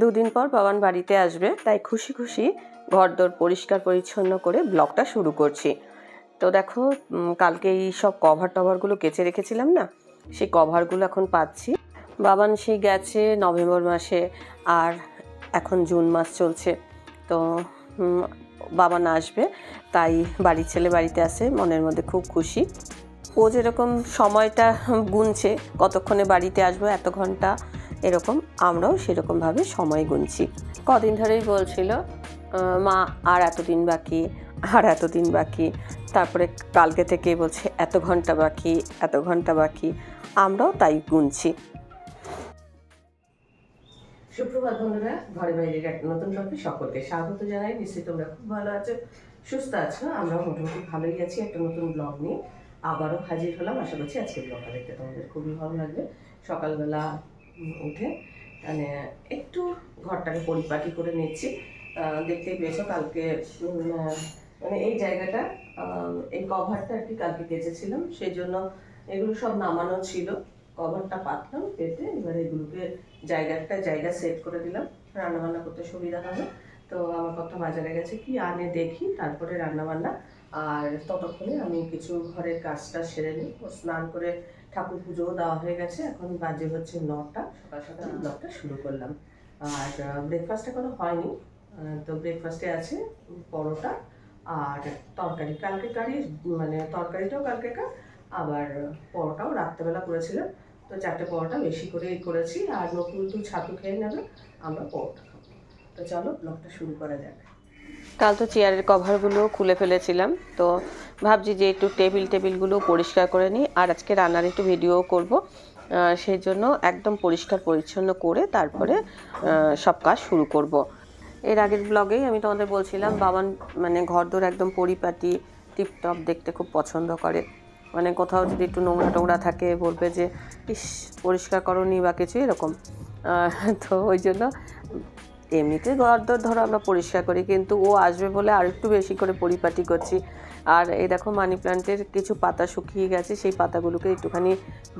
দুদিন পর বাবান বাড়িতে আসবে, তাই খুশি খুশি ঘরদোর পরিষ্কার পরিচ্ছন্ন করে ব্লগটা শুরু করছি। তো দেখো কালকে এই সব কভার টভারগুলো কেচে রেখেছিলাম না, সেই কভারগুলো এখন পাচ্ছি। বাবান সেই গেছে নভেম্বর মাসে আর এখন জুন মাস চলছে। তো বাবান আসবে, তাই বাড়ির ছেলে বাড়িতে আসে মনের মধ্যে খুব খুশি। ও যেরকম সময়টা গুনছে, কতক্ষণে বাড়িতে আসব, এত ঘণ্টা এরকম আমরাও সেরকমভাবে সময় গুনছি। কদিন ধরেই বলছিল মা, আর এতদিন বাকি, আর এতদিন বাকি। তারপরে কালকে থেকে বলছে, এত ঘণ্টা বাকি, এত ঘণ্টা বাকি। আমরাও তাই গুনছি। সুপ্রভাত বন্ধুরা, ঘরে বাইরের একটা নতুন ব্লগে সকলকে স্বাগত জানাই। নিশ্চয়ই তোমরা খুব ভালো আছো, সুস্থ আছো। আমরাও মোটামুটি ভালোই আছি একটা নতুন ব্লগ নিয়ে। আবারও হাজির হলাম। আশা করছি আজকের ব্লগটা দেখতে তোমাদের খুবই ভালো লাগবে। সকালবেলা উঠে মানে একটু ঘরটাকে পরিপাটি করে নিচ্ছি দেখতেই পেয়েছ কালকে মানে এই জায়গাটা এই কভারটা আর কি কালকে কেচেছিলাম। সেই জন্য এগুলো সব নামানো ছিল। কভারটা পাতলাম পেতে এবার এগুলোকে জায়গা একটা জায়গা সেট করে দিলাম। রান্না বান্না করতে সুবিধা হবে। তো আমার কথা বাজারে গেছে কি আনে দেখি, তারপরে রান্না বান্না আর ততক্ষণে আমি কিছু ঘরের কাজটা সেরে নিই। স্নান করে ঠাকুর পুজোও দেওয়া হয়ে গেছে। এখন বাজে হচ্ছে নটা। সকাল সকাল ব্লগটা শুরু করলাম। আর ব্রেকফাস্ট এখনও হয়নি। তো ব্রেকফাস্টে আছে পরোটা আর তরকারি। কালকে কারি মানে তরকারিটাও কালকে কালকেকার আবার পরোটাও রাত্রেবেলা করেছিলাম। তো চারটে পরোটা বেশি করেই করেছি। আর নতুন নতুন ছাতু খেয়ে নেবে আমরা পরোটা খাব। তো চলো ব্লগটা শুরু করা যাক। কাল তো চেয়ারের কভারগুলো খুলে ফেলেছিলাম, তো ভাবছি যে একটু টেবিল টেবিলগুলো পরিষ্কার করে নিই, আর আজকে রান্নার একটু ভিডিও করব সেই জন্য একদম পরিষ্কার পরিচ্ছন্ন করে তারপরে সব কাজ শুরু করব। এর আগের ব্লগেই আমি তোমাদের বলছিলাম, বাবান মানে ঘরদোর একদম পরিপাটি, টিপটপ দেখতে খুব পছন্দ করে। মানে কোথাও যদি একটু নোংরা টোংরা থাকে, বলবে যে, ইস, পরিষ্কার করনি বা কিছু, এরকম। তো ওই জন্য এমনিতে ঘরদোর ধরো আমরা পরিষ্কার করি, কিন্তু ও আসবে বলে আর একটু বেশি করে পরিপাটি করছি। আর এই দেখো মানি প্ল্যান্টের কিছু পাতা শুকিয়ে গেছে, সেই পাতাগুলোকে একটুখানি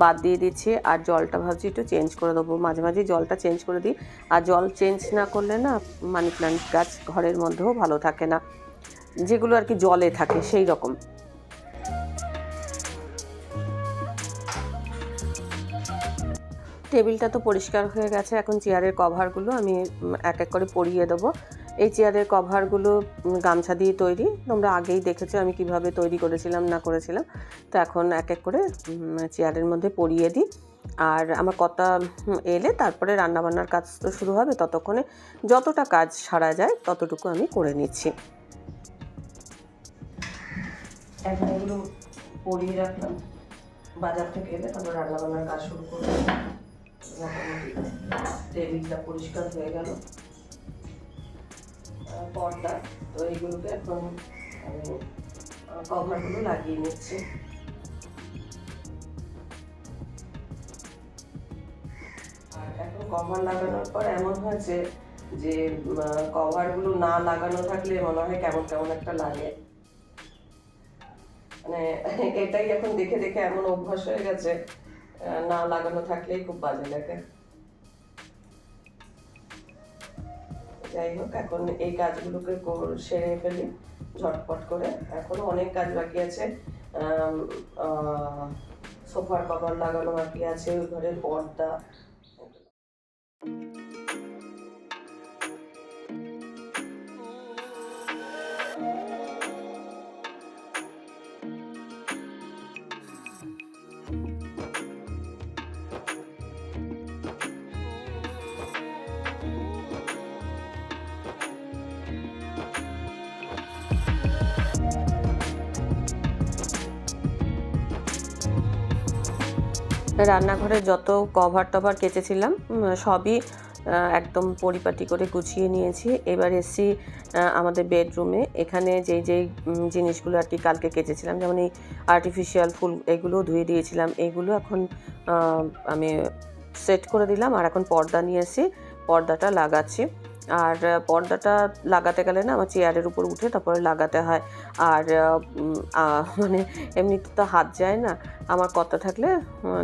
বাদ দিয়ে দিচ্ছি আর জলটা ভাবছি একটু চেঞ্জ করে দেবো। মাঝে মাঝে জলটা চেঞ্জ করে দিই, আর জল চেঞ্জ না করলে না মানি প্ল্যান্ট গাছ ঘরের মধ্যেও ভালো থাকে না। যেগুলো আর কি জলে থাকে সেই রকম। টেবিলটা তো পরিষ্কার হয়ে গেছে, এখন চেয়ারের কভারগুলো আমি এক এক করে পরিয়ে দেবো। এই চেয়ারের কভারগুলো গামছা দিয়ে তৈরি। তোমরা আগেই দেখেছ আমি কীভাবে তৈরি করেছিলাম, না করেছিলাম। তো এখন এক এক করে চেয়ারের মধ্যে পরিয়ে দিই। আর আমার কথা এলে তারপরে রান্নাবান্নার কাজ তো শুরু হবে, ততক্ষণে যতটা কাজ সারা যায়, ততটুকু আমি করে নিচ্ছি। এখন এগুলো পরিয়ে রাখলাম। বাজার থেকে এলে তারপর রান্নাবান্নার কাজ শুরু করব। মোটামুটি টেবিলটা পরিষ্কার হয়ে গেল। পর্দা, তো এইগুলোকে এখন কভারগুলো লাগিয়ে নিচ্ছি। আর এখন কভার লাগানোর পর এমন হয়েছে যে কভারগুলো না লাগানো থাকলে মনে হয় কেমন কেমন একটা লাগে। মানে এটাই এখন দেখে দেখে এমন অভ্যাস হয়ে গেছে না লাগানো থাকলেই খুব বাজে লাগে। যাই হোক, এখন এই কাজগুলোকে সেরে ফেলি, ঝটপট করে। এখনও অনেক কাজ বাকি আছে। সোফার কভার লাগানো বাকি আছে, ঘরের পর্দা রান্নাঘরে যত কভার টভার কেচেছিলাম সবই একদম পরিপাটি করে গুছিয়ে নিয়েছি। এবার এসছি আমাদের বেডরুমে এখানে যেই যেই জিনিসগুলো আর কি কালকে কেচেছিলাম, যেমন এই আর্টিফিশিয়াল ফুল এগুলো ধুয়ে দিয়েছিলাম। এগুলো এখন আমি সেট করে দিলাম। আর এখন পর্দা নিয়ে এসে পর্দাটা লাগাচ্ছি। আর পর্দাটা লাগাতে গেলে না আমার চেয়ারের উপর উঠে তারপরে লাগাতে হয়। আর মানে এমনিতে তো হাত যায় না, আমার কথা থাকলে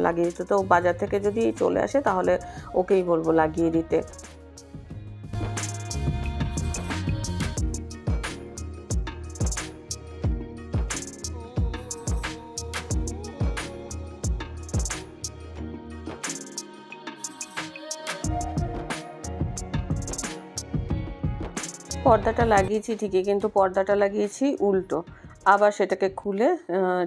লাগিয়ে দিতে। তো বাজার থেকে যদি চলে আসে তাহলে ওকেই বলব লাগিয়ে দিতে। পর্দাটা লাগিয়েছি, ঠিকই, কিন্তু পর্দাটা লাগিয়েছি উল্টো। আবার সেটাকে খুলে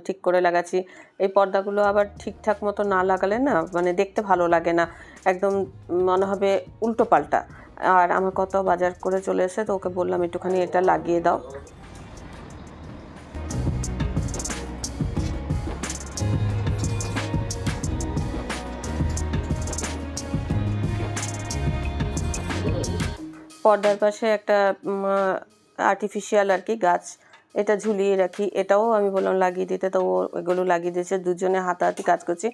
ঠিক করে লাগাচ্ছি। এই পর্দাগুলো আবার ঠিকঠাক মতো না লাগালে না মানে দেখতে ভালো লাগে না। একদম মনে হবে উল্টো পাল্টা আর আমার কত বাজার করে চলে এসে তো ওকে বললাম, একটুখানি এটা লাগিয়ে দাও। পর্দার পাশে একটা আর্টিফিশিয়াল আর কি গাছ, এটা ঝুলিয়ে রাখি। এটাও আমি বললাম লাগিয়ে দিতে, তো এগুলো লাগিয়ে দিয়েছে। দুজনে হাতাহাতি কাজ করছি।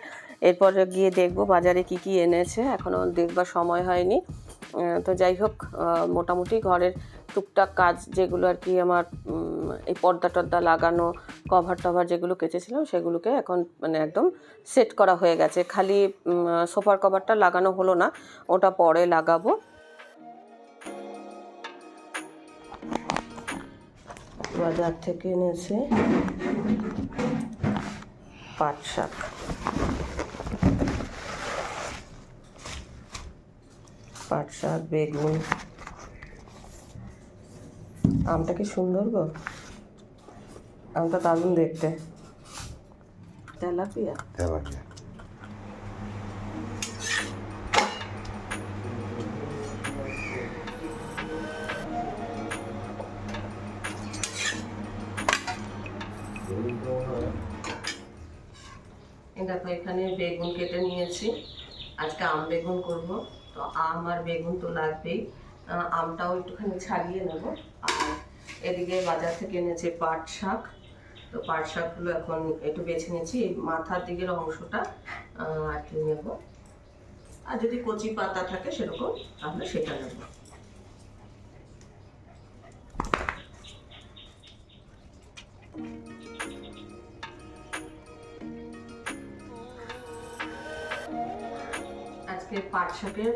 এরপরে গিয়ে দেখব বাজারে কি কি এনেছে। এখনও দেখবার সময় হয়নি। তো যাই হোক মোটামুটি ঘরের টুকটাক কাজ যেগুলো আর কি আমার এই পর্দা টর্দা লাগানো কভার টভার যেগুলো কেচেছিলাম, সেগুলোকে এখন মানে একদম সেট করা হয়ে গেছে। খালি সোফার কভারটা লাগানো হলো না, ওটা পরে লাগাবো। বাজার থেকে এনেছে পাট শাক। পাট শাক, বেগুন। আমটা কি সুন্দর গো? আমটা দারুণ দেখতে। তেলাপিয়া? তেলাপিয়া। এখানে বেগুন কেটে নিয়েছি। আজকে আম বেগুন করব। তো আম আর বেগুন তো লাগবেই। আমটাও একটুখানি ছাড়িয়ে নেব। আর এদিকে বাজার থেকে এনেছি পাট শাক। তো পাট শাকগুলো এখন একটু বেছে নিয়েছি। মাথার দিকের অংশটা আর কি নেব। আর যদি কচি পাতা থাকে সেরকম, তাহলে সেটা নেব। আজকে পাট শাকের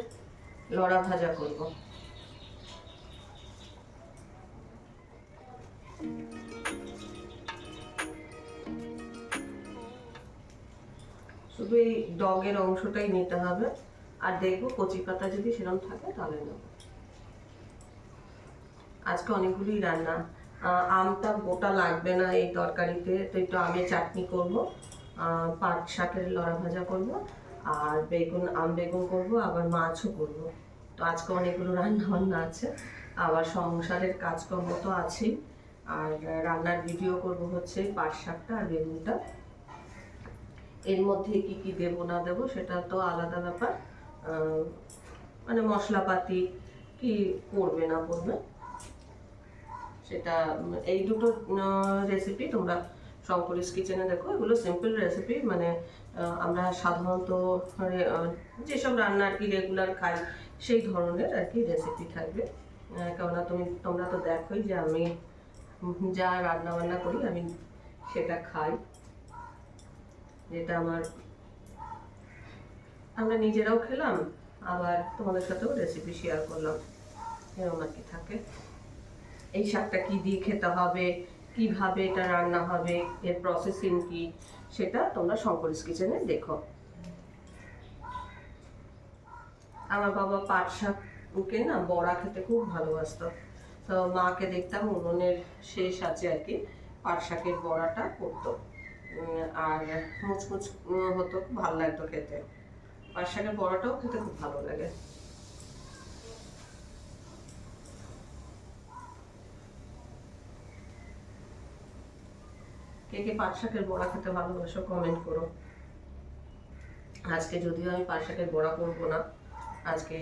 লড়া ভাজা করব। শুধু এই ডগের অংশটাই নিতে হবে। আর দেখব কচি পাতা যদি সেরকম থাকে তাহলে নেব। আজকে অনেকগুলি রান্না। আমটা গোটা লাগবে না এই তরকারিতে, তো একটু আমের চাটনি করব। পাট শাকের লড়া ভাজা করব। আর বেগুন, আম বেগুন করব, আবার মাছও করব। তো আজকে অনেকগুলো রান্না বান্না আছে। আবার সংসারের কাজকর্ম তো আছেই। আর রান্নার ভিডিও করব হচ্ছে পাট শাকটা আর বেগুনটা। এর মধ্যে কি কি দেবো, না দেবো, সেটা তো আলাদা ব্যাপার। মানে মশলাপাতি কি পড়বে, না পড়বে, সেটা এই দুটো রেসিপি তোমরা শঙ্করিস কিচেনে দেখো। এগুলো সিম্পল রেসিপি মানে আমরা সাধারণত যেসব রান্না আর কি রেগুলার খাই, সেই ধরনের আর কি রেসিপি থাকবে। কেননা তুমি, তোমরা তো দেখোই যে আমি যা রান্না বান্না করি, আমি সেটা খাই। যেটা আমার, আমরা নিজেরাও খেলাম, আবার তোমাদের সাথেও রেসিপি শেয়ার করলাম। এরকম আর কি থাকে। এই শাকটা কি দিয়ে খেতে হবে, কীভাবে এটা রান্না হবে, এর প্রসেসিং কি সেটা তোমরা শঙ্করিস কিচেনে দেখো। আমার বাবা পাট শাককে না বড়া খেতে খুব ভালোবাসতো। তো মাকে দেখতাম উনুনের শেষ আছে আর কি, পাট শাকের বড়াটা করতো। আর মুচমুচ হতো ভালো লাগতো খেতে। পাট শাকের বড়াটাও খেতে খুব ভালো লাগে। কে কে পাট শাকের বড়া খেতে ভালোবাসো কমেন্ট করো। আজকে যদিও আমি পাট শাকের বড়া করব না, আজকে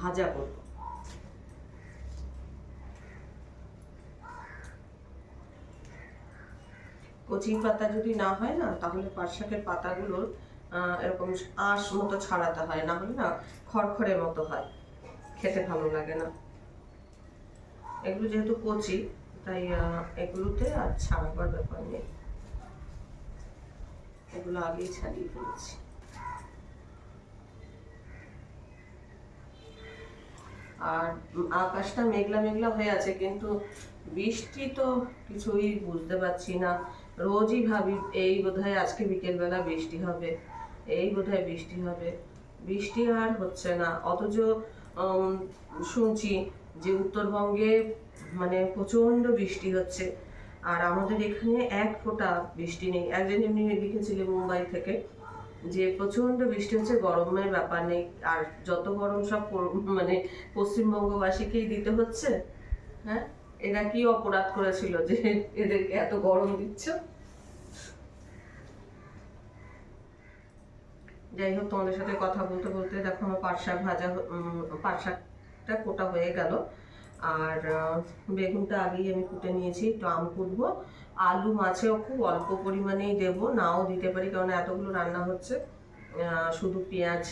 ভাজা করব। কচি পাতা যদি না হয় না, তাহলে পাট শাকের পাতাগুলোর এরকম আঁশ মতো ছাড়াতে হয়, না হলে না খড়খড়ের মতো হয়। খেতে ভালো লাগে না। এগুলো যেহেতু কচি তাই এগুলোতে আর ছাড়াবার ব্যাপার নেই। এগুলো আগেই ছাড়িয়ে ফেলেছি। আর আকাশটা মেঘলা মেঘলা হয়ে আছে, কিন্তু বৃষ্টি তো কিছুই বুঝতে পারছি না। রোজই ভাবি, এই বোধহয় আজকে বিকেলবেলা বৃষ্টি হবে, এই বোধহয় বৃষ্টি হবে। বৃষ্টি আর হচ্ছে না, অথচ শুনছি যে উত্তরবঙ্গে মানে প্রচণ্ড বৃষ্টি হচ্ছে। আর আমাদের এখানে এক ফোঁটা বৃষ্টি নেই। একজন এমনি লিখেছিলেন মুম্বাই থেকে। যে প্রচণ্ড বৃষ্টি হচ্ছে, গরমের ব্যাপার নেই। আর যত গরম সব মানে পশ্চিমবঙ্গবাসীকেই দিতে হচ্ছে হ্যাঁ? এরা কি অপরাধ করেছিল যে এদেরকে এত গরম দিচ্ছ? যাই হোক, তোমাদের সাথে কথা বলতে বলতে দেখো আমার পাট শাক ভাজা পাট শাকটা কোটা হয়ে গেল। আর বেগুনটা আগেই আমি কুটে নিয়েছি, একটু আম কুটবো। আলু মাছেও খুব অল্প পরিমাণেই দেবো, নাও দিতে পারি কারণ এতগুলো রান্না হচ্ছে। শুধু পেঁয়াজ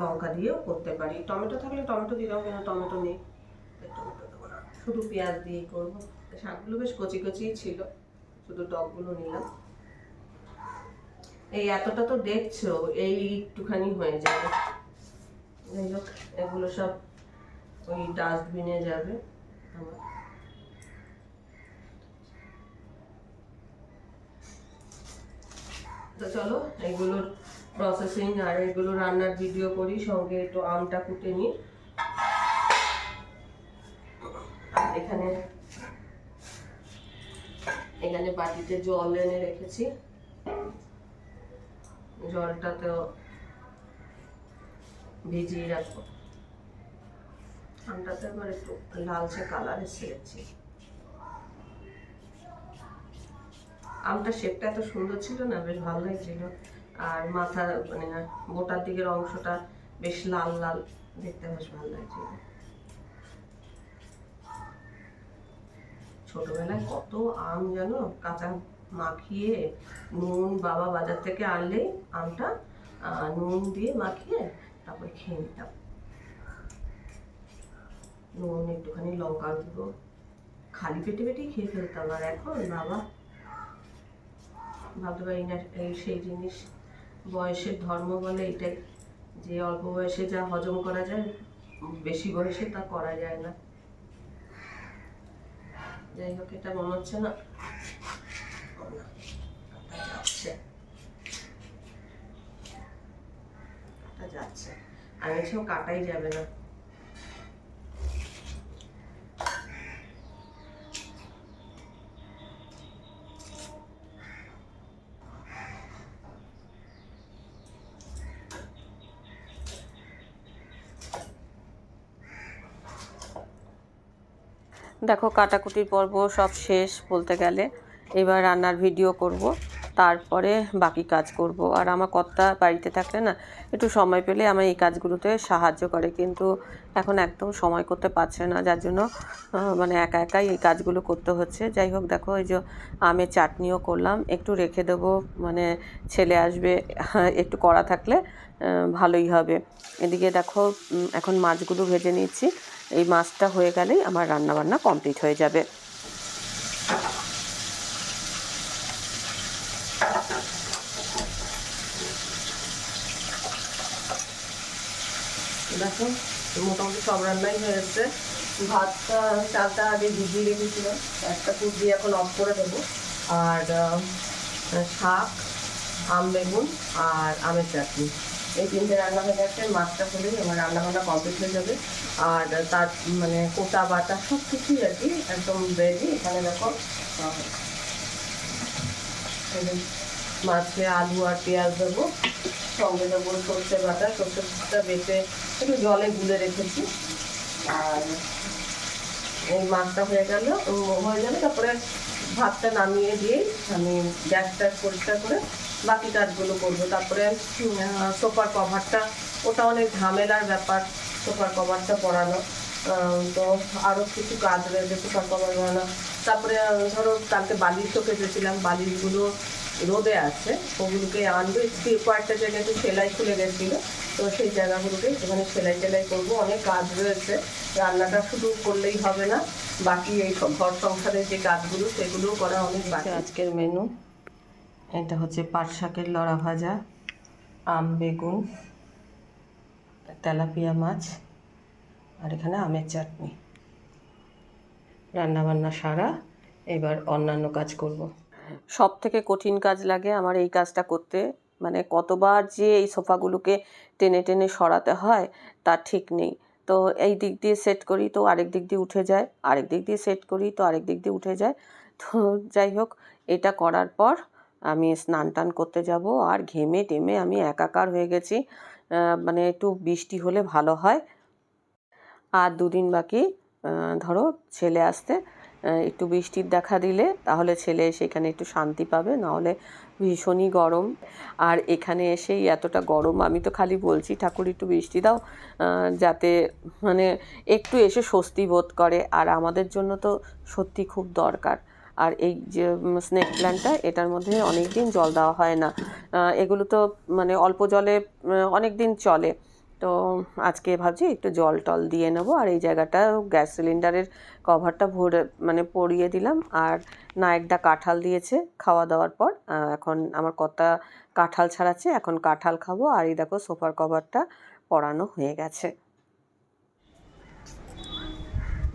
লঙ্কা দিয়েও করতে পারি। টমেটো থাকলে টমেটো দিলাম কেন টমেটো নেই। টমেটো দেবো না শুধু পেঁয়াজ দিয়েই করব। শাকগুলো বেশ কচি কচিই ছিল, শুধু টকগুলো নিলাম। এই এতটা তো দেখছ, এই একটুখানি হয়ে যাবে। যাই হোক, এগুলো সব ওই ডাস্টবিনে যাবে। তো চলো এগুলোর প্রসেসিং আর এগুলো রান্নার ভিডিও করি, সঙ্গে একটু আমটা কুটে নিই। এখানে এখানে বাটিতে জল এনে রেখেছি। জলটাতেও ভিজিয়ে রাখব। আমটাতে এবার একটু লালচে কালার এসে গেছে আমটা শেপটা এত সুন্দর ছিল না, বেশ ভালো লাগছিল। আর মাথা মানে গোটার দিকের অংশটা বেশ লাল লাল, দেখতে বেশ ভালো লাগছিল। ছোটবেলায় কত আম জানো, কাঁচা মাখিয়ে নুন বাবা বাজার থেকে আনলেই আমটা নুন দিয়ে মাখিয়ে তারপরে খেয়ে নিতাম। নুন একটুখানি লঙ্কা গুঁড়ো খালি পেটে পেটেই খেয়ে ফেলতাম আর এখন বাবা, ভাবতে পারি না এই সেই জিনিস। বয়সের ধর্ম বলে এটাই যে অল্প বয়সে যা হজম করা যায়, বেশি বয়সে তা করা যায় না। যাই হোক, এটা মনে হচ্ছে না। যাচ্ছে। যাচ্ছে। আমি কাটাই যাবে না। দেখো কাটাকুটির পর্ব সব শেষ বলতে গেলে। এবার রান্নার ভিডিও করব, তারপরে বাকি কাজ করব। আর আমার কর্তা বাড়িতে থাকলে না, একটু সময় পেলে আমার এই কাজগুলোতে সাহায্য করে। কিন্তু এখন একদম সময় করতে পারছে না, যার জন্য মানে একা একাই এই কাজগুলো করতে হচ্ছে। যাই হোক, দেখো এই যে আমের চাটনিও করলাম। একটু রেখে দেবো মানে ছেলে আসবে, একটু করা থাকলে ভালোই হবে। এদিকে দেখো এখন মাছগুলো ভেজে নিচ্ছি। এই মাছটা হয়ে গেলেই আমার রান্না বান্না কমপ্লিট হয়ে যাবে। দেখো মোটামুটি সব রান্নাই হয়ে যাচ্ছে ভাতটা, চালটা আগে ভিজিয়ে রেখেছিলাম। একটা পুর দিয়ে এখন অফ করে দেবো। আর শাক, আম, বেগুন আর আমের চাটনি। এই তিনটে রান্না হয়ে গেছে মাছটা হলেই আমার রান্না বান্না কমপ্লিট হয়ে যাবে। আর তার মানে কোটা, বাটা সব কিছুই আর কি একদম রেডি এখানে দেখো মাছে আলু আর পেঁয়াজ দেবো, সঙ্গে দেবো সর্ষে বাটা। সর্ষে বাটা বেটে একটু জলে গুলে রেখেছি। আর এই মাছটা হয়ে গেল হয়ে যাবে তারপরে ভাতটা নামিয়ে দিয়ে আমি গ্যাসটা পরিষ্কার করে বাকি কাজগুলো করব। তারপরে সোফার কভারটা ওটা অনেক ঝামেলার ব্যাপার সোফার কভারটা পরানো। তো আরও কিছু কাজ রয়েছে সোফার কভার বানানো তারপরে ধরো কালকে বালিশও কেটেছিলাম, বালিশগুলো রোদে আছে, ওগুলোকে আনবে। কয়েকটা জায়গায় একটু সেলাই খুলে গেছিল, তো সেই জায়গাগুলোকে একটুখানি সেলাই টেলাই করব। অনেক কাজ রয়েছে, রান্নাটা শুধু করলেই হবে না, বাকি এই ঘর সংসারের যে কাজগুলো, সেগুলোও করা অনেক বাকি। আজকের মেনু এটা হচ্ছে পাট শাকের লড়া ভাজা, আম, বেগুন, তেলাপিয়া মাছ, আর এখানে আমের চাটনি। রান্না বান্না সারা, এবার অন্যান্য কাজ করব। সব থেকে কঠিন কাজ লাগে আমার এই কাজটা করতে মানে কতবার যে এই সোফাগুলোকে টেনে টেনে সরাতে হয় তার ঠিক নেই। তো এই দিক দিয়ে সেট করি তো আরেক দিক দিয়ে উঠে যায়, আরেক দিক দিয়ে সেট করি তো আরেক দিক দিয়ে উঠে যায়। তো যাই হোক, এটা করার পর আমি স্নান টান করতে যাব আর ঘেমে টেমে আমি একাকার হয়ে গেছি। মানে একটু বৃষ্টি হলে ভালো হয়। আর দুদিন বাকি ধরো ছেলে আসতে একটু বৃষ্টির দেখা দিলে তাহলে ছেলে সেখানে একটু শান্তি পাবে, নাহলে ভীষণই গরম। আর এখানে এসেই এতটা গরম, আমি তো খালি বলছি, ঠাকুর, একটু বৃষ্টি দাও যাতে মানে একটু এসে স্বস্তি বোধ করে। আর আমাদের জন্য তো সত্যি খুব দরকার। আর এই যে স্নেক প্ল্যান্টটা এটার মধ্যে অনেক দিন জল দেওয়া হয় না। এগুলো তো মানে অল্প জলে অনেক দিন চলে। তো আজকে ভাবছি একটু জল টল দিয়ে নেব। আর এই জায়গাটা গ্যাস সিলিন্ডারের কভারটা ভরে মানে পরিয়ে দিলাম। আর নায়কদা কাঁঠাল দিয়েছে খাওয়া দাওয়ার পর। এখন আমার কর্তা কাঁঠাল ছাড়াচ্ছে, এখন কাঁঠাল খাব। আর এই দেখো সোফার কভারটা পরানো হয়ে গেছে।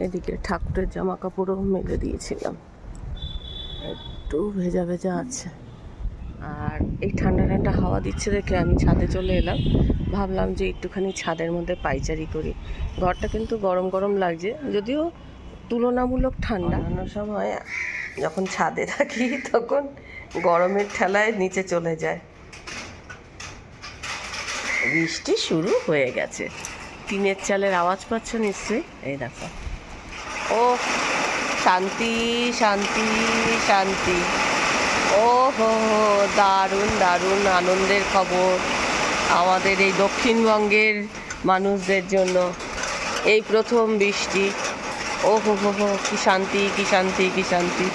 এদিকে ঠাকুরের জামা কাপড়ও মেলে দিয়েছিলাম। একটু ভেজা ভেজা আছে। আর এই ঠান্ডা ঠান্ডা হাওয়া দিচ্ছে দেখে আমি ছাদে চলে এলাম। ভাবলাম যে একটুখানি ছাদের মধ্যে পাইচারি করি। ঘরটা কিন্তু গরম গরম লাগছে, যদিও তুলনামূলক ঠান্ডা। অন্য সময় যখন ছাদে থাকি, তখন গরমের ঠেলায় নিচে চলে যায়। বৃষ্টি শুরু হয়ে গেছে। টিনের চালের আওয়াজ পাচ্ছ নিশ্চয়ই? এই দেখো। ও শান্তি শান্তি শান্তি। ও হো দারুণ দারুণ আনন্দের খবর আমাদের এই দক্ষিণবঙ্গের মানুষদের জন্য। এই প্রথম বৃষ্টি। ও হো হো হো, কি শান্তি কি শান্তি কি শান্তি।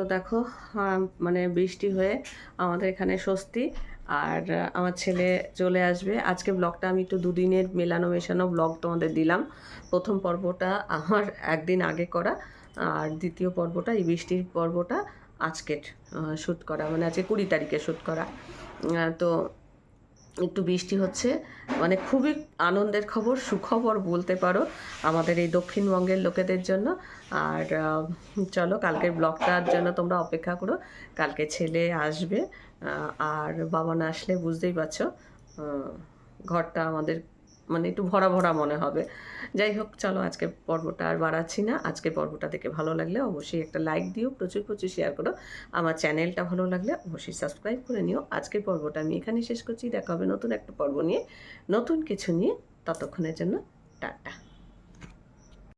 তো দেখো মানে বৃষ্টি হয়ে আমাদের এখানে স্বস্তি। আর আমার ছেলে চলে আসবে। আজকে ব্লগটা আমি একটু দুদিনের মেলানো মেশানো ব্লগ তোমাদের দিলাম। প্রথম পর্বটা আমার একদিন আগে করা, আর দ্বিতীয় পর্বটা এই বৃষ্টির পর্বটা আজকের শ্যুট করা মানে আজকে কুড়ি তারিখে শ্যুট করা। তো একটু বৃষ্টি হচ্ছে। মানে খুবই আনন্দের খবর, সুখবর বলতে পারো আমাদের এই দক্ষিণবঙ্গের লোকেদের জন্য। আর চলো কালকের ব্লগটার জন্য তোমরা অপেক্ষা করো। কালকে ছেলে আসবে আর বাবা না আসলে বুঝতেই পারছ ঘরটা আমাদের মানে একটু ভরা ভরা মনে হবে। যাই হোক, চলো আজকে পর্বটা আর বাড়াচ্ছি না। আজকে পর্বটা দেখে ভালো লাগলে অবশ্যই একটা লাইক দিও, প্রচুর প্রচুর শেয়ার করো। আমার চ্যানেলটা ভালো লাগলে অবশ্যই সাবস্ক্রাইব করে নিও। আজকের পর্বটা আমি এখানেই শেষ করছি। দেখা হবে নতুন একটা পর্ব নিয়ে। নতুন কিছু নিয়ে ততক্ষণের জন্য টাটা।